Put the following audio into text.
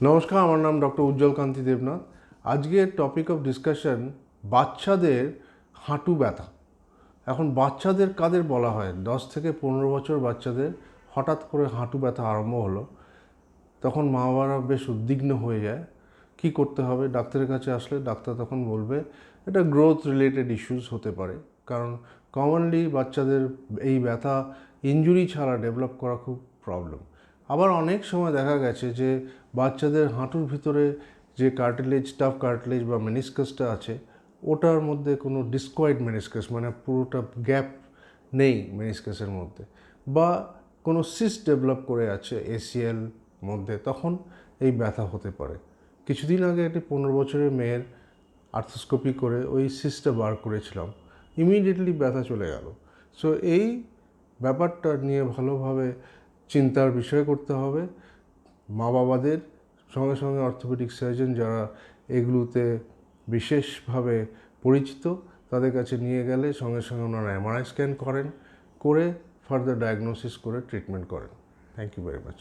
নমস্কার, আমার নাম ডক্টর উজ্জ্বল কান্তি দেবনাথ। আজকের টপিক অফ ডিসকাশন বাচ্চাদের হাঁটু ব্যথা। এখন বাচ্চাদের কাদের বলা হয়? দশ থেকে পনেরো বছর বাচ্চাদের হঠাৎ করে হাঁটু ব্যথা আরম্ভ হলো। তখন মা বাবারা বেশ উদ্বিগ্ন হয়ে যায়। কি করতে হবে? ডাক্তারের কাছে আসলে ডাক্তার তখন বলবে, এটা গ্রোথ রিলেটেড ইস্যুস হতে পারে। কারণ কমনলি বাচ্চাদের এই ব্যথা ইনজুরি ছাড়া ডেভেলপ করা খুব প্রবলেম আবার অনেক সময় দেখা গেছে যে বাচ্চাদের হাঁটুর ভিতরে যে কার্টিলেজ টাফ কার্টিলেজ বা মেনিসকাসটা আছে, ওটার মধ্যে কোনো ডিসকোয়েড মেনিসকাস মানে পুরোটা গ্যাপ নেই মেনিসকাসের মধ্যে বা কোনো সিস্ট ডেভেলপ করে আছে এসিএল মধ্যে, তখন এই ব্যথা হতে পারে। কিছুদিন আগে একটি পনেরো বছরের মেয়ের আর্থোস্কোপি করে ওই সিস্টটা বার করেছিলাম ইমিডিয়েটলি ব্যথা চলে গেল। সো এই ব্যাপারটা নিয়ে ভালোভাবে চিন্তার বিষয় করতে হবে। মা বাবাদের সঙ্গে সঙ্গে অর্থোপেডিক সার্জন যারা এগুলোতে বিশেষভাবে পরিচিত, তাদের কাছে নিয়ে গেলে সঙ্গে সঙ্গে ওনারা এমআরআই স্ক্যান করেন, করে ফার্দার ডায়াগনোসিস করে ট্রিটমেন্ট করেন। Thank you very much